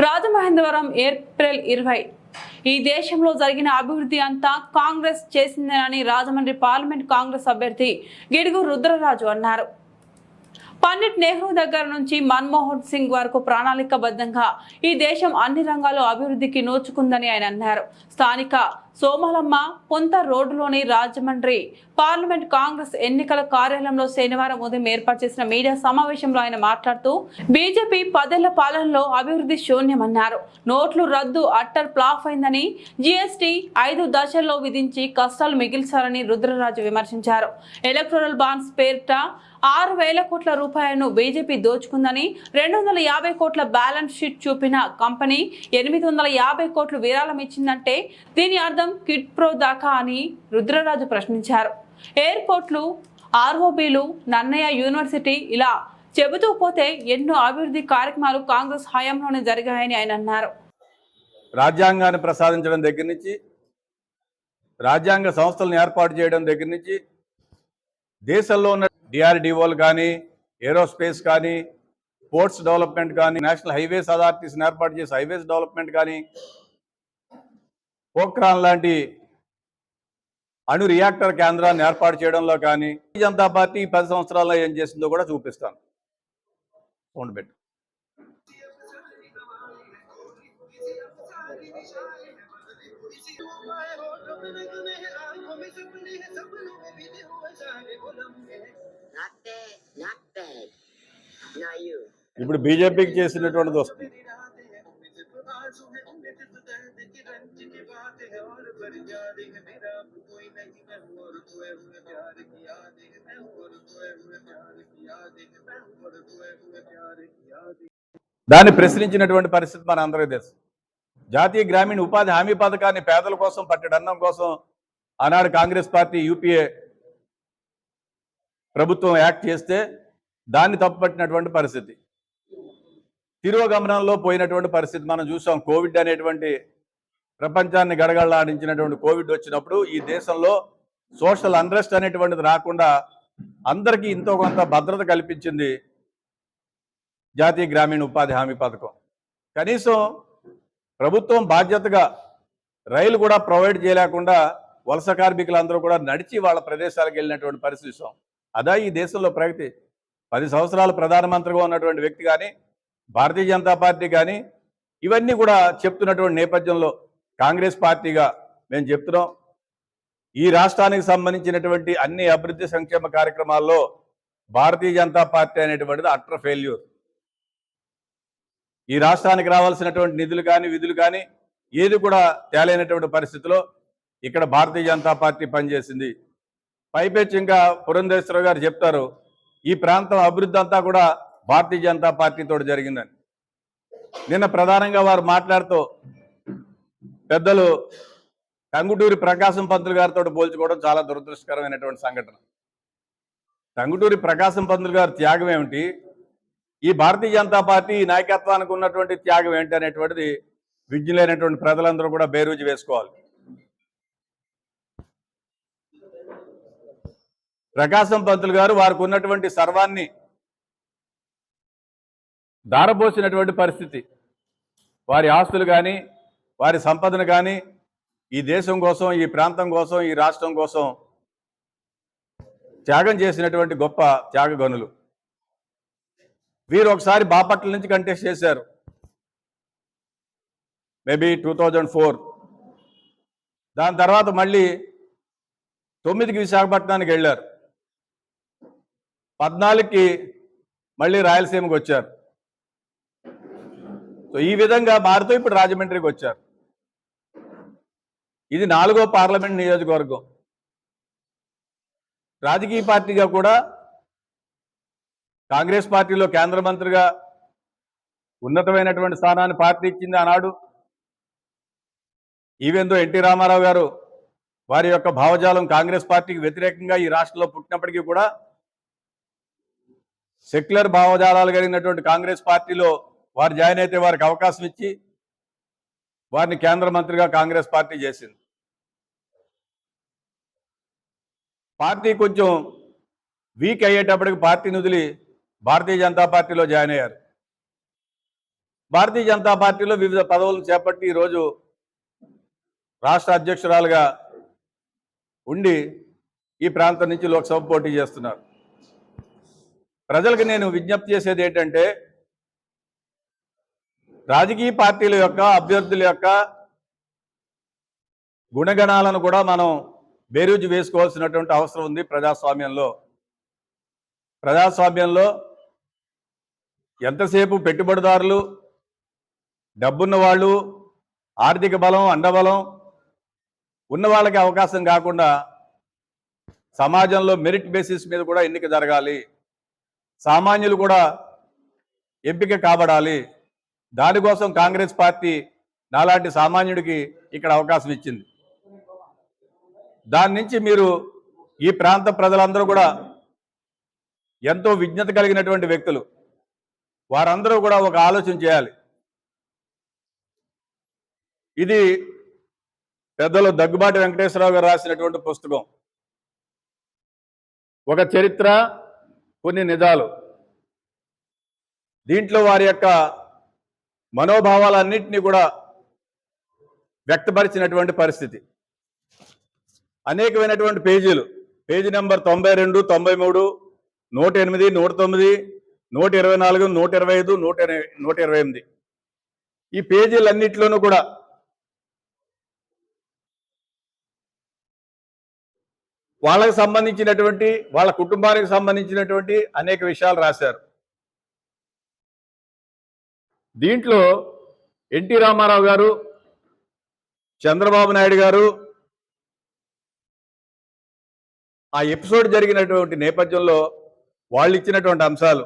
Rajamahendravaram April ఇరవై. ఈ దేశంలో జరిగిన అభివృద్ధి అంతా కాంగ్రెస్ చేసిందేనని రాజమండ్రి పార్లమెంట్ కాంగ్రెస్ అభ్యర్థి గిడుగు రుద్రరాజు అన్నారు. పండిట్ నెహ్రూ దగ్గర నుంచి మన్మోహన్ సింగ్ వరకు ప్రణాళికబద్ధంగా ఈ దేశం అన్ని రంగాల్లో అభివృద్ధికి నోచుకుందని ఆయన అన్నారు. స్థానిక సోమలమ్మ పొంత రోడ్డులోని రాజమండ్రి పార్లమెంట్ కాంగ్రెస్ ఎన్నికల కార్యాలయంలో శనివారం ఉదయం ఏర్పాటు చేసిన మీడియా సమావేశంలో ఆయన మాట్లాడుతూ బీజేపీ పదేళ్ళ పాలనలో అభివృద్ధి శూన్యమన్నారు. నోట్లు రద్దు అట్టర్ ప్లాఫ్ అయిందని జీఎస్టీ ఐదు దశల్లో విధించి కష్టాలు మిగిల్చారని రుద్రరాజు విమర్శించారు. ఎలక్ట్రల్ బాండ్స్ పేరిట ఆరు వేల కోట్ల రూపాయలను బీజేపీ దోచుకుందని రెండు వందల యాభై కోట్ల బ్యాలెన్స్ షీట్ చూపిన కంపెనీ ఎనిమిది వందల యాభై కోట్లు విరాళం ఇచ్చిందంటే దీని అర్థం కిడ్ ప్రో దాకా అని రుద్రరాజు ప్రశ్నించారు. ఎయిర్పోర్ట్లు ఆర్ఓబీలు నన్నయ్య యూనివర్సిటీ ఇలా చెబుతూ పోతే ఎన్నో అభివృద్ధి కార్యక్రమాలు కాంగ్రెస్ హయాంలోనే జరిగాయని ఆయన అన్నారు. రాజ్యాంగాన్ని ప్రసాదించడం దగ్గర నుంచి రాజ్యాంగ సంస్థలను ఏర్పాటు చేయడం దగ్గర నుంచి దేశంలో ఉన్న డిఆర్డిఓలు కానీ ఏరోస్పేస్ కానీ పోర్ట్స్ డెవలప్మెంట్ కానీ నేషనల్ హైవేస్ అథారిటీస్ని ఏర్పాటు చేసి హైవేస్ డెవలప్మెంట్ కానీ పోఖ్రాన్ లాంటి అణు రియాక్టర్ కేంద్రాన్ని ఏర్పాటు చేయడంలో కానీ జనతా పార్టీ పది సంవత్సరాల్లో ఏం చేసిందో కూడా చూపిస్తాను. సౌండ్ ఇప్పుడు బీజేపీకి చేసినటువంటిది వస్తుంది. దాన్ని ప్రశ్నించినటువంటి పరిస్థితి మన అందరికీ తెలుసు. జాతీయ గ్రామీణ ఉపాధి హామీ పథకాన్ని పేదల కోసం పట్టెడన్నం కోసం ఆనాడు కాంగ్రెస్ పార్టీ యూపీఏ ప్రభుత్వం యాక్ట్ చేస్తే దాన్ని తప్పుపట్టినటువంటి పరిస్థితి. తిరోగమనంలో పోయినటువంటి పరిస్థితి మనం చూసాం. కోవిడ్ అనేటువంటి ప్రపంచాన్ని గడగడలాడించినటువంటి కోవిడ్ వచ్చినప్పుడు ఈ దేశంలో సోషల్ అన్రెస్ట్ అనేటువంటిది రాకుండా అందరికీ ఇంతో కొంత భద్రత కల్పించింది జాతీయ గ్రామీణ ఉపాధి హామీ పథకం. కనీసం ప్రభుత్వం బాధ్యతగా రైలు కూడా ప్రొవైడ్ చేయలేకుండా వలస కార్మికులందరూ కూడా నడిచి వాళ్ళ ప్రదేశాలకు వెళ్ళినటువంటి పరిస్థితి చూసాం. అదా ఈ దేశంలో ప్రగతి. పది సంవత్సరాలు ప్రధానమంత్రిగా ఉన్నటువంటి వ్యక్తి కానీ భారతీయ జనతా పార్టీ కానీ ఇవన్నీ కూడా చెప్తున్నటువంటి నేపథ్యంలో కాంగ్రెస్ పార్టీగా మేము చెప్తున్నాం. ఈ రాష్ట్రానికి సంబంధించినటువంటి అన్ని అభివృద్ధి సంక్షేమ కార్యక్రమాల్లో భారతీయ జనతా పార్టీ అనేటువంటిది అట్ర ఫెయిల్యూర్. ఈ రాష్ట్రానికి రావాల్సినటువంటి నిధులు కానీ విధులు కానీ ఏది కూడా తేలైనటువంటి పరిస్థితిలో ఇక్కడ భారతీయ జనతా పార్టీ పనిచేసింది. పైపెచ్చి ఇంకా పురంధేశ్వరరావు గారు చెప్తారు ఈ ప్రాంతం అభివృద్ధి అంతా కూడా భారతీయ జనతా పార్టీతో జరిగిందని. నిన్న ప్రధానంగా వారు మాట్లాడుతూ పెద్దలు టంగుటూరి ప్రకాశం పంతులు గారితో పోల్చుకోవడం చాలా దురదృష్టకరమైనటువంటి సంఘటన. టంగుటూరి ప్రకాశం పంతులు గారి త్యాగం ఏమిటి? ఈ భారతీయ జనతా పార్టీ నాయకత్వానికి ఉన్నటువంటి త్యాగం ఏంటి అనేటువంటిది విజ్ఞులైనటువంటి ప్రజలందరూ కూడా బేరూజు వేసుకోవాలి. ప్రకాశం పంతులు గారు వారికి ఉన్నటువంటి సర్వాన్ని దారబోసినటువంటి పరిస్థితి. వారి ఆస్తులు కానీ వారి సంపదను కానీ ఈ దేశం కోసం ఈ ప్రాంతం కోసం ఈ రాష్ట్రం కోసం త్యాగం చేసినటువంటి గొప్ప త్యాగగనులు. వీరు ఒకసారి బాపట్ల నుంచి కంటెస్ట్ చేశారు. Maybe two thousand four. దాని తర్వాత మళ్ళీ తొమ్మిదికి విశాఖపట్నానికి వెళ్ళారు. పద్నాలుగుకి మళ్ళీ రాయలసీమకు వచ్చారు. సో ఈ విధంగా మారుతూ ఇప్పుడు రాజమండ్రికి వచ్చారు. ఇది నాలుగో పార్లమెంట్ నియోజకవర్గం. రాజకీయ పార్టీగా కూడా కాంగ్రెస్ పార్టీలో కేంద్ర మంత్రిగా ఉన్నతమైనటువంటి స్థానాన్ని పార్టీ ఇచ్చింది ఆనాడు. ఈవెందో ఎన్టీ రామారావు గారు వారి యొక్క భావజాలం కాంగ్రెస్ పార్టీకి వ్యతిరేకంగా ఈ రాష్ట్రంలో పుట్టినప్పటికీ కూడా సెక్యులర్ భావజాలాలు కలిగినటువంటి కాంగ్రెస్ పార్టీలో వారు జాయిన్ అయితే వారికి అవకాశం ఇచ్చి వారిని కేంద్ర మంత్రిగా కాంగ్రెస్ పార్టీ చేసింది. పార్టీ కొంచెం వీక్ అయ్యేటప్పటికి పార్టీని వదిలి భారతీయ జనతా పార్టీలో జాయిన్ అయ్యారు. భారతీయ జనతా పార్టీలో వివిధ పదవులను చేపట్టి ఈరోజు రాష్ట్ర అధ్యక్షురాలుగా ఉండి ఈ ప్రాంతం నుంచి లోక్సభ పోటీ చేస్తున్నారు. ప్రజలకు నేను విజ్ఞప్తి చేసేది ఏంటంటే రాజకీయ పార్టీల యొక్క అభ్యర్థుల యొక్క గుణగణాలను కూడా మనం బేరుజు వేసుకోవాల్సినటువంటి అవసరం ఉంది ప్రజాస్వామ్యంలో. ప్రజాస్వామ్యంలో ఎంతసేపు పెట్టుబడిదారులు డబ్బున్న వాళ్ళు ఆర్థిక బలం అండబలం ఉన్న వాళ్ళకి అవకాశం కాకుండా సమాజంలో మెరిట్ బేసిస్ మీద కూడా ఎన్నిక జరగాలి. సామాన్యులు కూడా ఎంపిక కాబడాలి. దానికోసం కాంగ్రెస్ పార్టీ నాలాంటి సామాన్యుడికి ఇక్కడ అవకాశం ఇచ్చింది. దాని నుంచి మీరు ఈ ప్రాంత ప్రజలందరూ కూడా ఎంతో విజ్ఞత కలిగినటువంటి వ్యక్తులు. వారందరూ కూడా ఒక ఆలోచన చేయాలి. ఇది పెద్దలు దగ్గుబాటి వెంకటేశ్వరరావు గారు రాసినటువంటి పుస్తకం. ఒక చరిత్ర కొన్ని నిజాలు. దీంట్లో వారి యొక్క మనోభావాలన్నింటినీ కూడా వ్యక్తపరిచినటువంటి పరిస్థితి. అనేకమైనటువంటి పేజీలు. పేజీ నెంబర్ తొంభై రెండు తొంభై మూడు నూట ఎనిమిది నూట తొమ్మిది నూట ఇరవై నాలుగు నూట ఇరవై ఐదు నూట ఇరవై నూట ఇరవై ఎనిమిది. ఈ పేజీలన్నింటిలోనూ కూడా వాళ్ళకి సంబంధించినటువంటి వాళ్ళ కుటుంబానికి సంబంధించినటువంటి అనేక విషయాలు రాశారు. దీంట్లో ఎన్టీ రామారావు గారు చంద్రబాబు నాయుడు గారు ఆ ఎపిసోడ్ జరిగినటువంటి నేపథ్యంలో వాళ్ళు ఇచ్చినటువంటి అంశాలు.